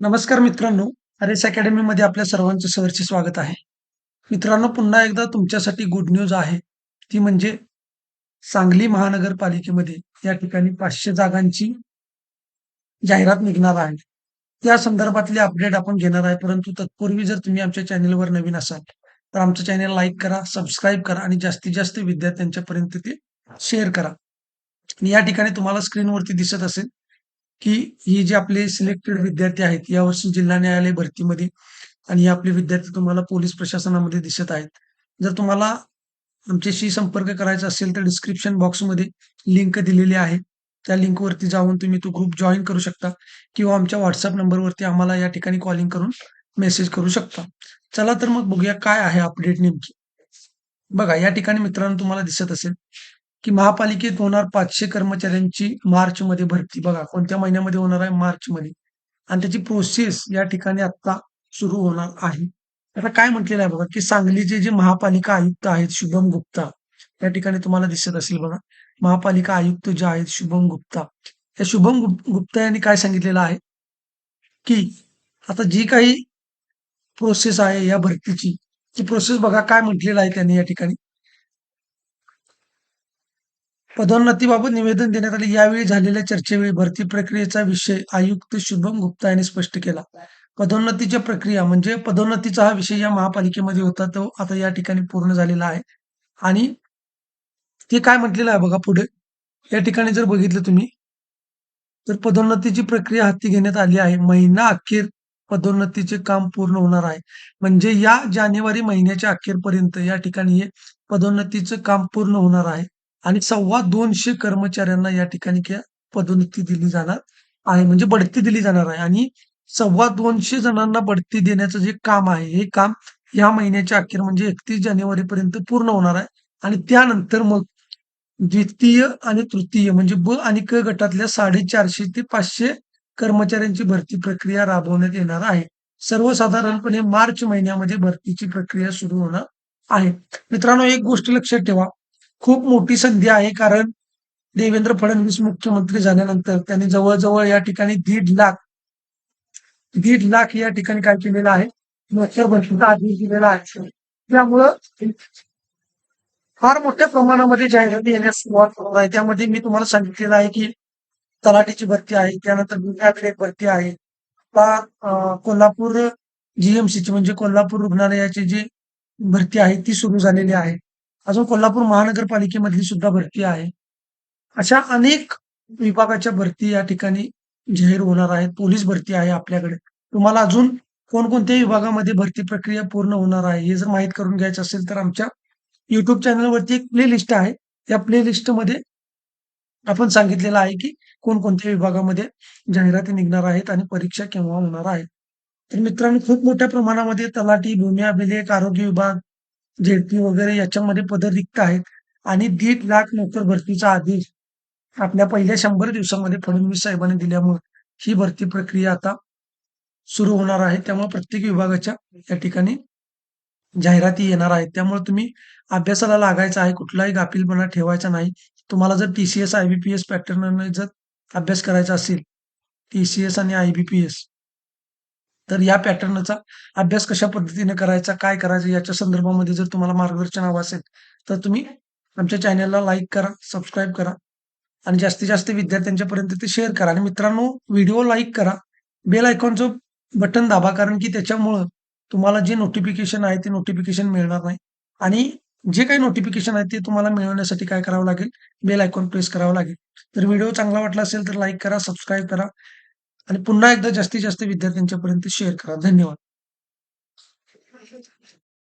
नमस्कार मित्रांनो अरेस अकॅडमीमध्ये आपल्या सर्वांचं सहर्ष स्वागत आहे. मित्रांनो पुन्हा एकदा तुमच्यासाठी गुड न्यूज आहे. ती म्हणजे सांगली महानगरपालिकेमध्ये या ठिकाणी पाचशे जागांची जाहिरात निघणार आहे. त्या संदर्भातले अपडेट आपण घेणार आहे परंतु तत्पूर्वी जर तुम्ही आमच्या चॅनेलवर नवीन असाल तर आमचं चॅनेल लाईक करा सबस्क्राईब करा आणि जास्तीत जास्त विद्यार्थ्यांच्यापर्यंत ते शेअर करा. आणि या ठिकाणी तुम्हाला स्क्रीनवरती दिसत असेल की ही जे आपले सिलेक्टेड विद्यार्थी आहेत यावर्षी जिल्हा न्यायालय भरतीमध्ये आणि हे आपले विद्यार्थी तुम्हाला पोलीस प्रशासनामध्ये दिसत आहेत. जर तुम्हाला आमच्याशी संपर्क करायचा असेल तर डिस्क्रिप्शन बॉक्समध्ये लिंक दिलेली आहे. त्या लिंकवरती जाऊन तुम्ही तो ग्रुप जॉईन करू शकता किंवा आमच्या व्हॉट्सअप नंबरवरती आम्हाला या ठिकाणी कॉलिंग करून मेसेज करू शकता. चला तर मग बघूया काय आहे अपडेट नेमकी. बघा या ठिकाणी मित्रांनो तुम्हाला दिसत असेल की महापालिकेत होणार पाचशे कर्मचाऱ्यांची मार्च मध्ये भरती. बघा कोणत्या महिन्यामध्ये होणार आहे? मार्च मध्ये. आणि त्याची प्रोसेस या ठिकाणी आता सुरू होणार आहे. आता काय म्हटलेलं आहे बघा की सांगलीचे जे महापालिका आयुक्त आहेत शुभम गुप्ता या ठिकाणी तुम्हाला दिसत असेल बघा महापालिका आयुक्त जे आहेत शुभम गुप्ता. या शुभम गुप्ता यांनी काय सांगितलेलं आहे? की आता जी काही प्रोसेस आहे या भरतीची ती प्रोसेस बघा काय म्हटलेलं आहे त्यांनी या ठिकाणी. पदोन्नतीबाबत निवेदन देण्यात आले. यावेळी झालेल्या चर्चेवेळी भरती प्रक्रियेचा विषय आयुक्त शुभम गुप्ता यांनी स्पष्ट केला. पदोन्नतीच्या प्रक्रिया म्हणजे पदोन्नतीचा हा विषय या महापालिकेमध्ये होता तो आता या ठिकाणी पूर्ण झालेला आहे. आणि ते काय म्हटलेलं आहे बघा पुढे. या ठिकाणी जर बघितलं तुम्ही तर पदोन्नतीची प्रक्रिया हाती घेण्यात आली आहे. महिना अखेर पदोन्नतीचे काम पूर्ण होणार आहे. म्हणजे या जानेवारी महिन्याच्या अखेरपर्यंत या ठिकाणी हे पदोन्नतीचं काम पूर्ण होणार आहे. आणि सव्वा दोनशे कर्मचाऱ्यांना या ठिकाणी पदोन्नती दिली जाणार आहे म्हणजे बढती दिली जाणार आहे. आणि सव्वा दोनशे जणांना बढती देण्याचं जे काम आहे हे काम या महिन्याच्या अखेर म्हणजे एकतीस जानेवारी पर्यंत पूर्ण होणार आहे. आणि त्यानंतर मग द्वितीय आणि तृतीय म्हणजे ब आणि क गटातल्या साडेचारशे ते पाचशे कर्मचाऱ्यांची भरती प्रक्रिया राबवण्यात येणार आहे. सर्वसाधारणपणे मार्च महिन्यामध्ये भरतीची प्रक्रिया सुरू होणार आहे. मित्रांनो एक गोष्ट लक्षात ठेवा. खूप मोठी संधी आहे कारण देवेंद्र फडणवीस मुख्यमंत्री झाल्यानंतर त्यांनी जवळजवळ या ठिकाणी दीड लाख दीड लाख या ठिकाणी काय केलेलं आहे? नोकर आदेश दिलेला आहे. त्यामुळं फार मोठ्या प्रमाणामध्ये जाहिराती येण्यास सुरुवात होणार आहे. त्यामध्ये मी तुम्हाला सांगितलेलं आहे की तलाठीची भरती आहे त्यानंतर गुन्ह्याकडे भरती आहे. आता कोल्हापूर जीएमसीची म्हणजे कोल्हापूर रुग्णालयाची जी भरती आहे ती सुरू झालेली आहे. अजून कोल्हापूर महानगरपालिकेमधली सुद्धा भरती आहे. अशा अनेक विभागाच्या भरती या ठिकाणी जाहीर होणार आहेत. पोलीस भरती आहे आपल्याकडे. तुम्हाला अजून कोणकोणत्या विभागामध्ये भरती प्रक्रिया पूर्ण होणार आहे हे जर माहीत करून घ्यायचं असेल तर आमच्या युट्यूब चॅनलवरती एक प्लेलिस्ट आहे. त्या प्लेलिस्टमध्ये आपण सांगितलेलं आहे की कोणकोणत्या विभागामध्ये जाहिराती निघणार आहेत आणि परीक्षा केव्हा होणार आहेत. तर मित्रांनो खूप मोठ्या प्रमाणामध्ये तलाठी भूमी अभिलेख आरोग्य विभाग झेडपी वगैरे याच्यामध्ये पद रिक्त आहेत. आणि दीड लाख नोकर भरतीचा आदेश आपल्या पहिल्या शंभर दिवसामध्ये फडणवीस साहेबांनी दिल्यामुळे ही भरती प्रक्रिया आता सुरू होणार आहे. त्यामुळे प्रत्येक विभागाच्या या ठिकाणी जाहिराती येणार आहेत. त्यामुळे तुम्ही अभ्यासाला लागायचा आहे. कुठलाही गाफीलपणा ठेवायचा नाही. तुम्हाला जर टीसीएस एस पॅटर्न जर अभ्यास करायचा असेल टीसीएस आणि आयबीपीएस तर या पॅटर्नचा अभ्यास कशा पद्धतीने करायचा काय करायचं याच्या संदर्भामध्ये जर तुम्हाला मार्गदर्शन हवं असेल तर तुम्ही आमच्या चॅनलला लाईक करा सबस्क्राईब करा आणि जास्तीत जास्त विद्यार्थ्यांच्यापर्यंत ते शेअर करा. आणि मित्रांनो व्हिडिओ लाईक करा. बेल आयकॉनचं बटन दाबा कारण की त्याच्यामुळं तुम्हाला जे नोटिफिकेशन आहे ते नोटिफिकेशन मिळणार नाही. आणि जे काही नोटिफिकेशन आहे ते तुम्हाला मिळवण्यासाठी काय करावं लागेल? बेल आयकॉन प्रेस करावं लागेल. तर व्हिडिओ चांगला वाटला असेल तर लाईक करा सबस्क्राईब करा. आणि पुन्हा एकदा जास्तीत जास्त विद्यार्थ्यांच्यापर्यंत शेअर करा. धन्यवाद.